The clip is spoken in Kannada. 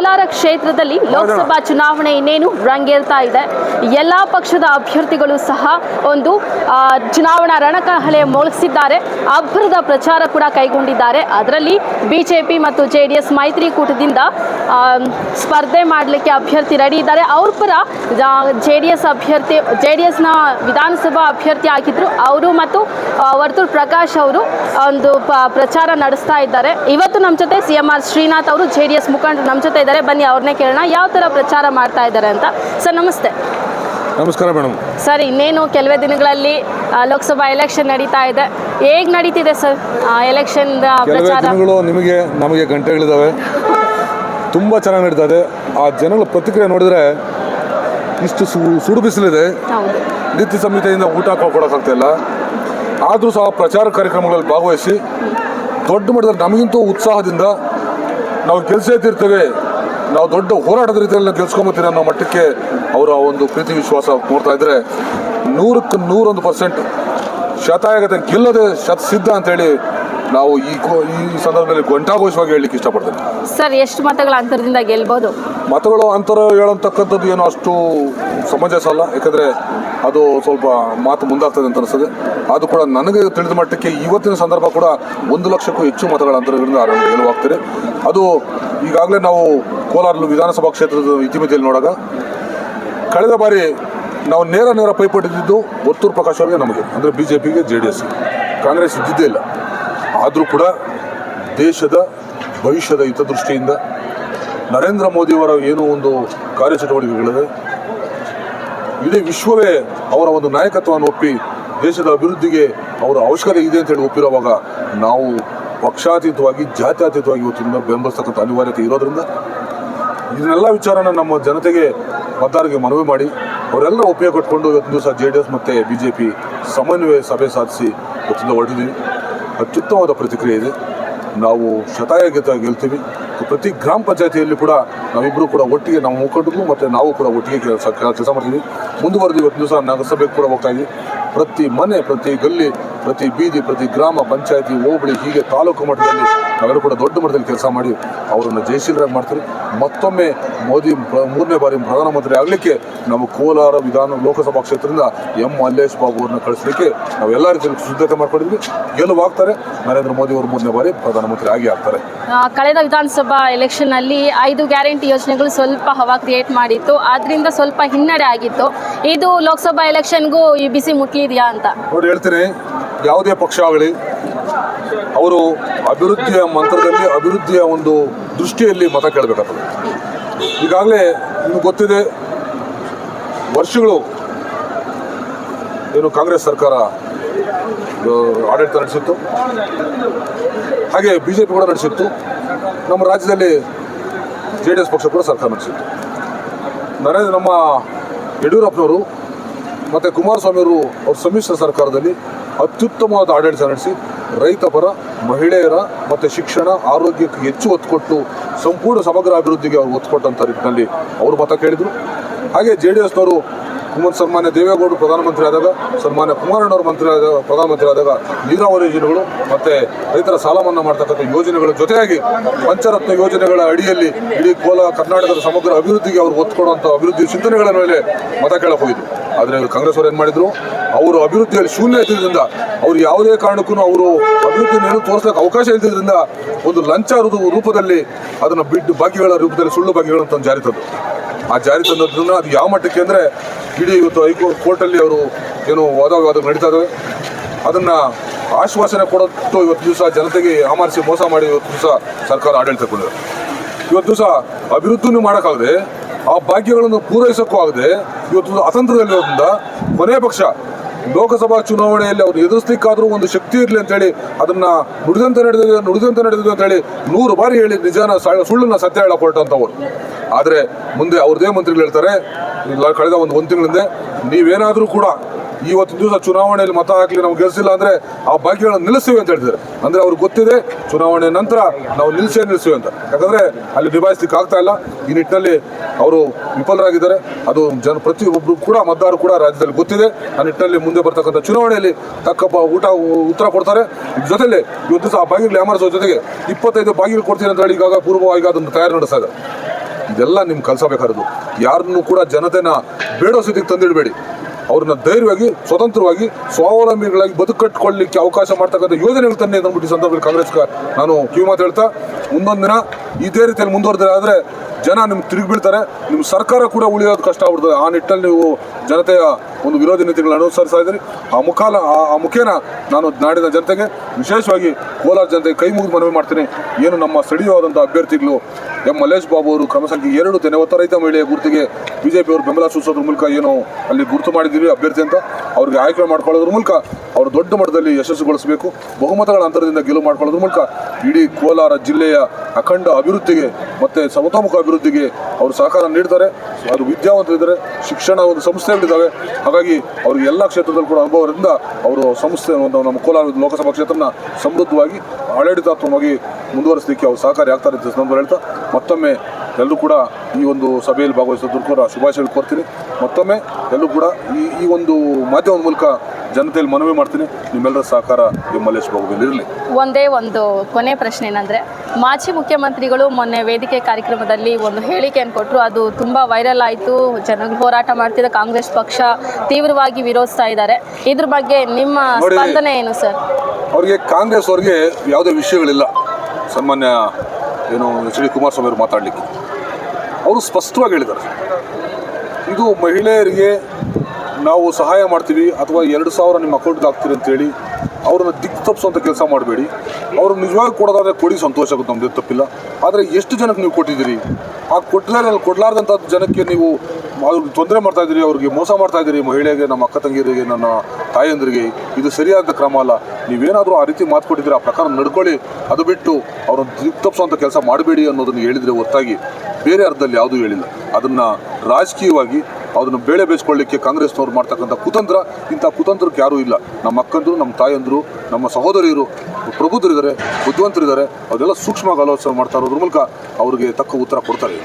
ಕೋಲಾರ ಕ್ಷೇತ್ರದಲ್ಲಿ ಲೋಕಸಭಾ ಚುನಾವಣೆ ಇನ್ನೇನು ರಂಗೇರ್ತಾ ಇದೆ. ಎಲ್ಲ ಪಕ್ಷದ ಅಭ್ಯರ್ಥಿಗಳು ಸಹ ಒಂದು ಚುನಾವಣಾ ರಣಕಹಳೆ ಮೊಳಗಿಸಿದ್ದಾರೆ ಅಬ್ಬರದ ಪ್ರಚಾರ ಕೂಡ ಕೈಗೊಂಡಿದ್ದಾರೆ. ಅದರಲ್ಲಿ ಬಿಜೆಪಿ ಮತ್ತು ಜೆ ಡಿ ಎಸ್ ಮೈತ್ರಿಕೂಟದಿಂದ ಸ್ಪರ್ಧೆ ಮಾಡಲಿಕ್ಕೆ ಅಭ್ಯರ್ಥಿ ರೆಡಿ ಇದ್ದಾರೆ. ಅವ್ರ ಪರ ಜೆ ಡಿ ಎಸ್ ಅಭ್ಯರ್ಥಿ ಜೆ ಡಿ ಎಸ್ನ ವಿಧಾನಸಭಾ ಅಭ್ಯರ್ಥಿ ಆಗಿದ್ರು ಅವರು ಮತ್ತು ವರ್ತುಲ್ ವರ್ತೂರ್ ಪ್ರಕಾಶ್ ಅವರು ಒಂದು ಪ್ರಚಾರ ನಡೆಸ್ತಾ ಇದ್ದಾರೆ. ಇವತ್ತು ನಮ್ಮ ಜೊತೆ ಸಿ ಎಂ ಆರ್ ಶ್ರೀನಾಥ್ ಅವರು ಜೆ ಡಿ ಎಸ್ ಮುಖಂಡರು ನಮ್ಮ ಜೊತೆ ಇದ್ದಾರೆ ಬನ್ನಿ ಅವ್ರನ್ನೇ ಕೇಳೋಣ. ಯಾವ ಥರ ಪ್ರಚಾರ ಮಾಡ್ತಾ ಇದ್ದಾರೆ ಅಂತ. ಸರ್ ನಮಸ್ತೆ. ನಮಸ್ಕಾರ ಮೇಡಮ್. ಸರ್ ಇನ್ನೇನು ಕೆಲವೇ ದಿನಗಳಲ್ಲಿ ಲೋಕಸಭಾ ಎಲೆಕ್ಷನ್ ನಡೀತಾ ಇದೆ. ಹೇಗ್ ನಡೀತಿದೆ ಸರ್ ಎಲೆಕ್ಷನ್ ಪ್ರಚಾರಗಳು ಪ್ರಚಾರ? ದಿನಗಳು ನಿಮಗೆ ನಮಗೆ ಗಂಟೆಗಳಿದ್ದಾವೆ ತುಂಬ ಚೆನ್ನಾಗಿ ನಡೀತಾ ಇದೆ. ಆ ಜನಗಳ ಪ್ರತಿಕ್ರಿಯೆ ನೋಡಿದ್ರೆ ಇಷ್ಟು ಸು- ಸುಡು ಬಿಸಿಲಿದೆ. ಹೌದು. ನೀತಿ ಸಂಹಿತೆಯಿಂದ ಊಟ ಕೊಡೋಕ್ಕಾಗ್ತಾ ಇಲ್ಲ. ಆದರೂ ಸಹ ಪ್ರಚಾರ ಕಾರ್ಯಕ್ರಮಗಳಲ್ಲಿ ಭಾಗವಹಿಸಿ ದೊಡ್ಡ ಮಟ್ಟದಲ್ಲಿ ನಮಗಿಂತೂ ಉತ್ಸಾಹದಿಂದ ನಾವು ಕೆಲಸ ಇರ್ತೀರ್ತೇವೆ ನಾವು ದೊಡ್ಡ ಹೋರಾಟದ ರೀತಿಯಲ್ಲಿ ಗೆಲ್ಸ್ಕೊಂಬತ್ತೀನಿ ಅನ್ನೋ ಮಟ್ಟಕ್ಕೆ ಅವರ ಒಂದು ಪ್ರೀತಿ ವಿಶ್ವಾಸ ನೋಡ್ತಾ ಇದ್ರೆ ನೂರಕ್ಕೆ ನೂರೊಂದು ಪರ್ಸೆಂಟ್ ಶತಾಯಗತೆ ಗೆಲ್ಲದೆ ಶತ ಸಿದ್ಧ ಅಂತೇಳಿ ನಾವು ಈ ಈ ಸಂದರ್ಭದಲ್ಲಿ ಘಂಟಾಘೋಷವಾಗಿ ಹೇಳಲಿಕ್ಕೆ ಇಷ್ಟಪಡ್ತೇನೆ. ಸರ್ ಎಷ್ಟು ಮತಗಳ ಅಂತರದಿಂದ ಗೆಲ್ಬಹುದು ಮತಗಳು ಅಂತರ ಹೇಳಂತಕ್ಕಂಥದ್ದು ಏನು ಅಷ್ಟು ಸಮಂಜಸ ಅಲ್ಲ. ಯಾಕಂದರೆ ಅದು ಸ್ವಲ್ಪ ಮಾತು ಮುಂದಾಗ್ತದೆ ಅಂತ ಅನಿಸ್ತದೆ. ಅದು ಕೂಡ ನನಗೆ ತಿಳಿದ ಮಟ್ಟಕ್ಕೆ ಇವತ್ತಿನ ಸಂದರ್ಭ ಕೂಡ ಒಂದು ಲಕ್ಷಕ್ಕೂ ಹೆಚ್ಚು ಮತಗಳ ಅಂತರದಿಂದ ಗೆಲುವಾಗ್ತದೆ. ಅದು ಈಗಾಗಲೇ ನಾವು ಕೋಲಾರ ವಿಧಾನಸಭಾ ಕ್ಷೇತ್ರದ ಇತಿಮಿತಿಯಲ್ಲಿ ನೋಡಾಗ ಕಳೆದ ಬಾರಿ ನಾವು ನೇರ ನೇರ ಪೈಪೋಟಿದ್ದು ಒತ್ತೂರು ಪ್ರಕಾಶ್ ಅವರಿಗೆ ನಮಗೆ, ಅಂದರೆ ಬಿ ಜೆ ಪಿಗೆ ಜೆ ಡಿ ಎಸ್ ಕಾಂಗ್ರೆಸ್ ಇದ್ದಿದ್ದೇ ಇಲ್ಲ. ಆದರೂ ಕೂಡ ದೇಶದ, ಭವಿಷ್ಯದ ಹಿತದೃಷ್ಟಿಯಿಂದ ನರೇಂದ್ರ ಮೋದಿಯವರ ಏನೋ ಒಂದು ಕಾರ್ಯಚಟುವಟಿಕೆಗಳಿದೆ. ಇಡೀ ವಿಶ್ವವೇ ಅವರ ಒಂದು ನಾಯಕತ್ವವನ್ನು ಒಪ್ಪಿ ದೇಶದ ಅಭಿವೃದ್ಧಿಗೆ ಅವರ ಅವಶ್ಯಕತೆ ಇದೆ ಅಂತ ಹೇಳಿ ಒಪ್ಪಿರುವಾಗ ನಾವು ಪಕ್ಷಾತೀತವಾಗಿ, ಜಾತ್ಯತೀತವಾಗಿ ಇವತ್ತಿಂದ ಬೆಂಬಲಿಸ್ತಕ್ಕಂಥ ಅನಿವಾರ್ಯತೆ ಇರೋದ್ರಿಂದ ಇದನ್ನೆಲ್ಲ ವಿಚಾರನ ನಮ್ಮ ಜನತೆಗೆ ಮತದಾರರಿಗೆ ಮನವಿ ಮಾಡಿ ಅವರೆಲ್ಲ ಉಪಯೋಗ ಕೊಟ್ಕೊಂಡು ಇವತ್ತು ದಿವಸ ಜೆ ಡಿ ಎಸ್ ಮತ್ತು ಬಿ ಜೆ ಪಿ ಸಮನ್ವಯ ಸಭೆ ಸಾಧಿಸಿ ಇವತ್ತಿಂದ ಹೊರಟಿದ್ದೀವಿ ಅತ್ಯುತ್ತಮವಾದ ಪ್ರತಿಕ್ರಿಯೆ ಇದೆ. ನಾವು ಶತಾಯಗತ ಗೆಲ್ತೀವಿ. ಪ್ರತಿ ಗ್ರಾಮ ಪಂಚಾಯತಿಯಲ್ಲಿ ಕೂಡ ನಾವಿಬ್ಬರು ಕೂಡ ಒಟ್ಟಿಗೆ ನಾವು ಮುಖಂಡರು ಮತ್ತು ನಾವು ಕೂಡ ಒಟ್ಟಿಗೆ ಕೆಲಸ ಕೆಲಸ ಮಾಡ್ತೀವಿ. ಮುಂದುವರೆದು ಇವತ್ತು ದಿವಸ ನಗರಸಭೆಗೆ ಕೂಡ ಹೋಗ್ತಾ ಇದ್ದೀವಿ. ಪ್ರತಿ ಮನೆ, ಪ್ರತಿ ಗಲ್ಲಿ ಪ್ರತಿ ಬೀದಿ ಪ್ರತಿ ಗ್ರಾಮ ಪಂಚಾಯತಿ ಹೋಬಳಿ ಹೀಗೆ ತಾಲೂಕು ಮಟ್ಟದಲ್ಲಿ ನಾವೆಲ್ಲರೂ ಕೂಡ ದೊಡ್ಡ ಮಟ್ಟದಲ್ಲಿ ಕೆಲಸ ಮಾಡಿ ಅವರನ್ನು ಜಯಶೀಲರಾಗಿ ಮಾಡ್ತೀವಿ ಮತ್ತೊಮ್ಮೆ ಮೋದಿ ಮೂರನೇ ಬಾರಿ ಪ್ರಧಾನಮಂತ್ರಿ ಆಗಲಿಕ್ಕೆ ನಮ್ಮ ಕೋಲಾರ ವಿಧಾನ ಲೋಕಸಭಾ ಕ್ಷೇತ್ರದಿಂದ ಎಂ ಮಲ್ಲೇಶ್ ಬಾಬು ಅವ್ರನ್ನ ಕಳಿಸ್ಲಿಕ್ಕೆ ನಾವು ಎಲ್ಲ ರೀತಿಯಲ್ಲಿ ಸಿದ್ಧತೆ ಮಾಡ್ಕೊಂಡಿದ್ವಿ. ಗೆಲುವಾಗ್ತಾರೆ. ನರೇಂದ್ರ ಮೋದಿ ಅವರು ಮೂರನೇ ಬಾರಿ ಪ್ರಧಾನಮಂತ್ರಿ ಆಗಿ ಆಗ್ತಾರೆ. ಕಳೆದ ವಿಧಾನಸಭಾ ಎಲೆಕ್ಷನ್ ಅಲ್ಲಿ ಐದು ಗ್ಯಾರಂಟಿ ಯೋಜನೆಗಳು ಸ್ವಲ್ಪ ಹವಾ ಕ್ರಿಯೇಟ್ ಮಾಡಿತ್ತು. ಅದರಿಂದ ಸ್ವಲ್ಪ ಹಿನ್ನಡೆ ಆಗಿತ್ತು. ಇದು ಲೋಕಸಭಾ ಎಲೆಕ್ಷನ್ಗೂ ಈ ಬಿಸಿ ಮುಟ್ಲಿದೆಯಾ ಅಂತ? ನೋಡಿ ಹೇಳ್ತೀನಿ. ಯಾವುದೇ ಪಕ್ಷ ಆಗಲಿ ಅವರು ಅಭಿವೃದ್ಧಿಯ ಮಂತ್ರದಲ್ಲಿ, ಅಭಿವೃದ್ಧಿಯ ಒಂದು ದೃಷ್ಟಿಯಲ್ಲಿ ಮತ ಕೇಳಬೇಕಾಗ್ತದೆ. ಈಗಾಗಲೇ ನಿಮ್ಗೆ ಗೊತ್ತಿದೆ, ವರ್ಷಗಳು ಏನು ಕಾಂಗ್ರೆಸ್ ಸರ್ಕಾರ ಆಡಳಿತ ನಡೆಸಿತ್ತು. ಹಾಗೆ ಬಿ ಜೆ ಪಿ ಕೂಡ ನಡೆಸಿತ್ತು. ನಮ್ಮ ರಾಜ್ಯದಲ್ಲಿ ಜೆ ಡಿ ಎಸ್ ಪಕ್ಷ ಕೂಡ ಸರ್ಕಾರ ನಡೆಸಿತ್ತು. ನರೇಂದ್ರ, ನಮ್ಮ ಯಡಿಯೂರಪ್ಪನವರು ಮತ್ತು ಕುಮಾರಸ್ವಾಮಿಯವರು ಅವ್ರ ಸಮ್ಮಿಶ್ರ ಸರ್ಕಾರದಲ್ಲಿ ಅತ್ಯುತ್ತಮವಾದ ಆಡಳಿತ ನಡೆಸಿ ರೈತ ಪರ, ಮಹಿಳೆಯರ ಮತ್ತು ಶಿಕ್ಷಣ, ಆರೋಗ್ಯಕ್ಕೆ ಹೆಚ್ಚು ಒತ್ತು ಕೊಟ್ಟು ಸಂಪೂರ್ಣ ಸಮಗ್ರ ಅಭಿವೃದ್ಧಿಗೆ ಅವರು ಒತ್ತು ಕೊಟ್ಟಂಥ ನಿಟ್ಟಿನಲ್ಲಿ ಅವರು ಮತ ಕೇಳಿದರು. ಹಾಗೆ ಜೆ ಡಿ ಎಸ್ನವರು ಕುಮಾರ್ ಸನ್ಮಾನ್ಯ ದೇವೇಗೌಡರು ಪ್ರಧಾನಮಂತ್ರಿ ಆದಾಗ, ಸನ್ಮಾನ್ಯ ಕುಮಾರಣ್ಣವರು ಮಂತ್ರಿ ಆದಾಗ ಪ್ರಧಾನಮಂತ್ರಿ ಆದಾಗ ನೀರಾವರಿ ಯೋಜನೆಗಳು ಮತ್ತು ರೈತರ ಸಾಲ ಮನ್ನಾ ಮಾಡ್ತಕ್ಕಂಥ ಯೋಜನೆಗಳ ಜೊತೆಯಾಗಿ ಪಂಚರತ್ನ ಯೋಜನೆಗಳ ಅಡಿಯಲ್ಲಿ ಇಡೀ ಕೋಲ ಕರ್ನಾಟಕದ ಸಮಗ್ರ ಅಭಿವೃದ್ಧಿಗೆ ಅವರು ಒತ್ತು ಕೊಡುವಂಥ ಅಭಿವೃದ್ಧಿ ಚಿಂತನೆಗಳ ಮೇಲೆ ಮತ ಕೇಳಕ್ಕೆ ಹೋಯಿತು ಆದರೆ ಕಾಂಗ್ರೆಸ್ ಅವರು ಏನು ಮಾಡಿದ್ರು? ಅವರು ಅಭಿವೃದ್ಧಿಯಲ್ಲಿ ಶೂನ್ಯ ಇದ್ದಿದ್ದರಿಂದ ಅವರು ಯಾವುದೇ ಕಾರಣಕ್ಕೂ ಅವರು ಅಭಿವೃದ್ಧಿಯನ್ನು ತೋರಿಸಲಿಕ್ಕೆ ಅವಕಾಶ ಇಲ್ಲದ್ರಿಂದ ಒಂದು ಲಂಚ ರೂಪದಲ್ಲಿ ಅದನ್ನು ಬಿಟ್ಟು ಭಾಗ್ಯಗಳ ರೂಪದಲ್ಲಿ ಸುಳ್ಳು ಭಾಗ್ಯಗಳು ಅಂತ ಒಂದು ಜಾರಿ ತಂದರು. ಆ ಜಾರಿ ತಂದದ್ರಿಂದ ಅದು ಯಾವ ಮಟ್ಟಕ್ಕೆ ಅಂದರೆ ಇಡೀ ಇವತ್ತು ಹೈಕೋರ್ಟ್ ಕೋರ್ಟಲ್ಲಿ ಅವರು ಏನು ವಾದ ವಿವಾದ ನಡೀತಾ ಇದ್ದಾವೆ ಅದನ್ನು ಆಶ್ವಾಸನೆ ಕೊಡೋಟ್ಟು ಇವತ್ತು ದಿವಸ ಜನತೆಗೆ ಆಮರಿಸಿ ಮೋಸ ಮಾಡಿ ಇವತ್ತು ದಿವಸ ಸರ್ಕಾರ ಆಡಳಿತ ಕೊಡಿದೆ ಇವತ್ತು ದಿವಸ ಅಭಿವೃದ್ಧಿನೂ ಮಾಡೋಕ್ಕಾಗದೆ, ಆ ಭಾಗ್ಯಗಳನ್ನು ಪೂರೈಸೋಕ್ಕೂ ಆಗದೆ, ಇವತ್ತು ಅತಂತ್ರದಲ್ಲಿರೋದ್ರಿಂದ ಕೊನೆ ಪಕ್ಷ ಲೋಕಸಭಾ ಚುನಾವಣೆಯಲ್ಲಿ ಅವ್ರು ಎದುರಿಸ್ಲಿಕ್ಕಾದ್ರೂ ಒಂದು ಶಕ್ತಿ ಇರಲಿ ಅಂತೇಳಿ ಅದನ್ನ ನುಡಿದಂತೆ ನಡೆದಿದೆ, ನುಡಿದಂತ ನಡೆದಿದೆ ಅಂತೇಳಿ ನೂರು ಬಾರಿ ಹೇಳಿ ನಿಜಾನ ಸುಳ್ಳನ್ನ ಸತ್ಯ ಹೇಳಕ್ ಆದ್ರೆ ಮುಂದೆ ಅವ್ರದೇ ಮಂತ್ರಿಗಳು ಹೇಳ್ತಾರೆ ಕಳೆದ ಒಂದು ಒಂದು ತಿಂಗಳಿಂದ ನೀವೇನಾದರೂ ಕೂಡ ಇವತ್ತು ದಿವಸ ಚುನಾವಣೆಯಲ್ಲಿ ಮತ ಹಾಕಲಿ ನಾವು ಗೆಲ್ಸಿಲ್ಲ ಅಂದ್ರೆ ಆ ಭಾಗ್ಯಗಳನ್ನು ನಿಲ್ಲಿಸ್ತೀವಿ ಅಂತ ಹೇಳ್ತಿದ್ದಾರೆ. ಅಂದ್ರೆ ಅವ್ರಿಗೆ ಗೊತ್ತಿದೆ, ಚುನಾವಣೆ ನಂತರ ನಾವು ನಿಲ್ಸೇ ನಿಲ್ಲಿಸ್ತೀವಿ ಅಂತ. ಯಾಕಂದ್ರೆ ಅಲ್ಲಿ ನಿಭಾಯಿಸ್ಲಿಕ್ಕೆ ಆಗ್ತಾ ಇಲ್ಲ. ಈ ನಿಟ್ಟಿನಲ್ಲಿ ಅವರು ವಿಫಲರಾಗಿದ್ದಾರೆ. ಅದು ಜನ ಪ್ರತಿಯೊಬ್ಬರು ಕೂಡ, ಮತದಾರರು ಕೂಡ ರಾಜ್ಯದಲ್ಲಿ ಗೊತ್ತಿದೆ. ಆ ನಿಟ್ಟಿನಲ್ಲಿ ಮುಂದೆ ಬರ್ತಕ್ಕಂಥ ಚುನಾವಣೆಯಲ್ಲಿ ತಕ್ಕ ಊಟ, ಉತ್ತರ ಕೊಡ್ತಾರೆ. ಜೊತೆಲಿ ಇವತ್ತು ದಿವಸ ಆ ಬಾಗಿಲು ಯಾಮರಿಸೋ ಜೊತೆಗೆ ಇಪ್ಪತ್ತೈದು ಬಾಗಿಲು ಕೊಡ್ತೀನಿ ಅಂತ ಹೇಳಿ ಈಗಾಗ ಪೂರ್ವವಾಗಿ ಅದನ್ನು ತಯಾರು ನಡೆಸ್ತಾ ಇದೆಲ್ಲ ನಿಮ್ಗೆ ಕಲಿಸಬೇಕಾರದು ಯಾರನ್ನೂ ಕೂಡ ಜನತೆನ ಬೇಡೋ ಸ್ಥಿತಿಗೆ ತಂದಿಡಬೇಡಿ. ಅವ್ರನ್ನ ಧೈರ್ಯವಾಗಿ, ಸ್ವತಂತ್ರವಾಗಿ, ಸ್ವಾವಲಂಬಿಗಳಾಗಿ ಬದುಕಟ್ಕೊಳ್ಳಿಕ್ಕೆ ಅವಕಾಶ ಮಾಡ್ತಕ್ಕಂಥ ಯೋಜನೆಗಳು ತನ್ನಿ ಅಂದ್ಬಿಟ್ಟು ಸಂದರ್ಭದಲ್ಲಿ ಕಾಂಗ್ರೆಸ್ ನಾನು ಕಿವಿ ಮಾತು ಹೇಳ್ತಾ, ಮುಂದೊಂದು ದಿನ ಇದೇ ರೀತಿಯಲ್ಲಿ ಮುಂದುವರೆದ್ರೆ ಆದರೆ ಜನ ನಿಮ್ಗೆ ತಿರುಗಿಬಿಡ್ತಾರೆ. ನಿಮ್ಮ ಸರ್ಕಾರ ಕೂಡ ಉಳಿಯೋದು ಕಷ್ಟ ಆಗ್ಬಿಡ್ತದೆ. ಆ ನಿಟ್ಟಲ್ಲಿ ನೀವು ಜನತೆಯ ಒಂದು ವಿರೋಧಿ ನೀತಿಗಳನ್ನು ಅನುಸರಿಸ್ತಾ ಇದ್ದೀರಿ. ಆ ಮುಖಾಲ ಆ- ಮುಖೇನ ನಾನು ನಾಡಿನ ಜನತೆಗೆ, ವಿಶೇಷವಾಗಿ ಕೋಲಾರ ಜನತೆಗೆ ಕೈ ಮುಗಿದು ಮನವಿ ಮಾಡ್ತೀನಿ. ಏನು ನಮ್ಮ ಸ್ಥಳೀಯವಾದಂಥ ಅಭ್ಯರ್ಥಿಗಳು ಎಂ. ಮಲ್ಲೇಶ್ ಬಾಬು ಅವರು ಕ್ರಮ ಸಂಖ್ಯೆ ಎರಡು ತೆನೆವತ್ತ ರೈತ ಮಹಿಳೆಯ ಗುರುತಿಗೆ ಬಿಜೆಪಿ ಅವರು ಬೆಂಬಲ ಸೂಚಿಸೋದ್ರ ಮೂಲಕ ಏನು ಅಲ್ಲಿ ಗುರುತು ಮಾಡಿದ್ದೀವಿ ಅಭ್ಯರ್ಥಿ ಅಂತ ಅವ್ರಿಗೆ ಆಯ್ಕೆ ಮಾಡ್ಕೊಳ್ಳೋದ್ರ ಮೂಲಕ ಅವರು ದೊಡ್ಡ ಮಟ್ಟದಲ್ಲಿ ಯಶಸ್ಸುಗೊಳಿಸಬೇಕು. ಬಹುಮತಗಳ ಅಂತರದಿಂದ ಗೆಲುವು ಮಾಡ್ಕೊಳ್ಳೋದ್ರ ಮೂಲಕ ಇಡೀ ಕೋಲಾರ ಜಿಲ್ಲೆಯ ಅಖಂಡ ಅಭಿವೃದ್ಧಿಗೆ ಮತ್ತು ಸಮತೋಮುಖ ಅಭಿವೃದ್ಧಿಗೆ ಅವರು ಸಹಕಾರ ನೀಡ್ತಾರೆ. ಅದು ವಿದ್ಯಾವಂತರಿದ್ದಾರೆ ಶಿಕ್ಷಣ ಒಂದು ಸಂಸ್ಥೆಗಳಿದ್ದಾವೆ ಹಾಗಾಗಿ ಅವರು ಎಲ್ಲ ಕ್ಷೇತ್ರದಲ್ಲಿ ಕೂಡ ಅನುಭವದಿಂದ ಅವರು ಸಂಸ್ಥೆ ಒಂದು ನಮ್ಮ ಕೋಲಾರ ಲೋಕಸಭಾ ಕ್ಷೇತ್ರನ ಸಮೃದ್ಧವಾಗಿ, ಆಡಳಿತಾತ್ಮಕವಾಗಿ ಮುಂದುವರಿಸಲಿಕ್ಕೆ ಅವರು ಸಹಕಾರಿ ಆಗ್ತಾರೆ ಅಂತ ಸಂದರ್ಭ ಹೇಳ್ತಾ, ಮತ್ತೊಮ್ಮೆ ಎಲ್ಲರೂ ಕೂಡ ಈ ಒಂದು ಸಭೆಯಲ್ಲಿ ಭಾಗವಹಿಸೋದ್ರ ಕೂಡ ಶುಭಾಶಯಗಳು ಕೋರ್ತೀನಿ. ಮತ್ತೊಮ್ಮೆ ಎಲ್ಲರೂ ಕೂಡ ಈ ಈ ಒಂದು ಮಾಧ್ಯಮದ ಮೂಲಕ ಜನತೆಯಲ್ಲಿ ಮನವಿ ಮಾಡ್ತೀನಿ. ನಿಮ್ಮೆಲ್ಲರ ಸಹಕಾರ ಮಲ್ಲೇಶ್ ಇರಲಿ. ಒಂದೇ ಒಂದು ಕೊನೆ ಪ್ರಶ್ನೆ ಏನಂದರೆ ಮಾಜಿ ಮುಖ್ಯಮಂತ್ರಿಗಳು ಮೊನ್ನೆ ವೇದಿಕೆ ಕಾರ್ಯಕ್ರಮದಲ್ಲಿ ಒಂದು ಹೇಳಿಕೆಯನ್ನು ಕೊಟ್ಟರು ಅದು ತುಂಬ ವೈರಲ್ ಆಯಿತು. ಜನಗಳು ಹೋರಾಟ ಮಾಡ್ತಿದ್ದ ಕಾಂಗ್ರೆಸ್ ಪಕ್ಷ ತೀವ್ರವಾಗಿ ವಿರೋಧಿಸ್ತಾ ಇದ್ದಾರೆ. ಇದ್ರ ಬಗ್ಗೆ ನಿಮ್ಮ ಸ್ಪಂದನೆ ಏನು ಸರ್? ಅವರಿಗೆ ಕಾಂಗ್ರೆಸ್ ಅವ್ರಿಗೆ ಯಾವುದೇ ವಿಷಯಗಳಿಲ್ಲ. ಸಾಮಾನ್ಯ ಏನು ಎಚ್ ಡಿ ಕುಮಾರಸ್ವಾಮಿ ಅವರು ಮಾತಾಡಲಿಕ್ಕೆ. ಅವರು ಸ್ಪಷ್ಟವಾಗಿ ಹೇಳಿದ್ದಾರೆ. ಇದು ಮಹಿಳೆಯರಿಗೆ ನಾವು ಸಹಾಯ ಮಾಡ್ತೀವಿ ಅಥವಾ ಎರಡು ಸಾವಿರ ನಿಮ್ಮ ಅಕೌಂಟ್ಗೆ ಹಾಕ್ತೀರಿ ಅಂತೇಳಿ ಅವ್ರನ್ನ ದಿಕ್ಕು ತಪ್ಪಿಸುವಂಥ ಕೆಲಸ ಮಾಡಬೇಡಿ. ಅವ್ರು ನಿಜವಾಗಿ ಕೊಡೋದಾದ್ರೆ ಕೊಡಿ, ಸಂತೋಷ ಆಗುತ್ತೆ ನಮ್ದು ತಪ್ಪಿಲ್ಲ. ಆದರೆ ಎಷ್ಟು ಜನಕ್ಕೆ ನೀವು ಕೊಟ್ಟಿದ್ದೀರಿ? ಆ ಕೊಟ್ಟಲಾರ ಕೊಡಲಾರ್ದಂಥ ಜನಕ್ಕೆ ನೀವು ಅವ್ರಿಗೆ ತೊಂದರೆ ಮಾಡ್ತಾ ಇದ್ದೀರಿ, ಅವ್ರಿಗೆ ಮೋಸ ಮಾಡ್ತಾ ಇದ್ದೀರಿ, ಮಹಿಳೆಗೆ, ನಮ್ಮ ಅಕ್ಕ ತಂಗಿಯರಿಗೆ, ನನ್ನ ತಾಯಂದಿರಿಗೆ, ಇದು ಸರಿಯಾದ ಕ್ರಮ ಅಲ್ಲ. ನೀವೇನಾದರೂ ಆ ರೀತಿ ಮಾತು ಕೊಟ್ಟಿದ್ದೀರಿ, ಆ ಪ್ರಕಾರ ನಡ್ಕೊಳ್ಳಿ. ಅದು ಬಿಟ್ಟು ಅವ್ರನ್ನ ದಿಕ್ಕು ತಪ್ಪಿಸುವಂಥ ಕೆಲಸ ಮಾಡಬೇಡಿ ಅನ್ನೋದನ್ನು ಹೇಳಿದರೆ ಹೊರತಾಗಿ ಬೇರೆ ಅರ್ಥದಲ್ಲಿ ಯಾವುದೂ ಹೇಳಿಲ್ಲ. ಅದನ್ನು ರಾಜಕೀಯವಾಗಿ ಅದನ್ನು ಬೇಳೆ ಬೇಯಿಸ್ಕೊಳ್ಳಿಕ್ಕೆ ಕಾಂಗ್ರೆಸ್ನವ್ರು ಮಾಡ್ತಕ್ಕಂಥ ಕುತಂತ್ರ, ಇಂಥ ಕುತಂತ್ರಕ್ಕೆ ಯಾರೂ ಇಲ್ಲ. ನಮ್ಮ ಅಕ್ಕಂದರು, ನಮ್ಮ ತಾಯಂದರು, ನಮ್ಮ ಸಹೋದರಿಯರು, ಪ್ರಬುದ್ಧರಿದ್ದಾರೆ, ಬುದ್ಧಿವಂತರಿದ್ದಾರೆ ಅದೆಲ್ಲ ಸೂಕ್ಷ್ಮವಾಗಿ ಆಲೋಚನೆ ಮಾಡ್ತಾ ಇರೋದ್ರ ಮೂಲಕ ಅವರಿಗೆ ತಕ್ಕ ಉತ್ತರ ಕೊಡ್ತಾರೆ.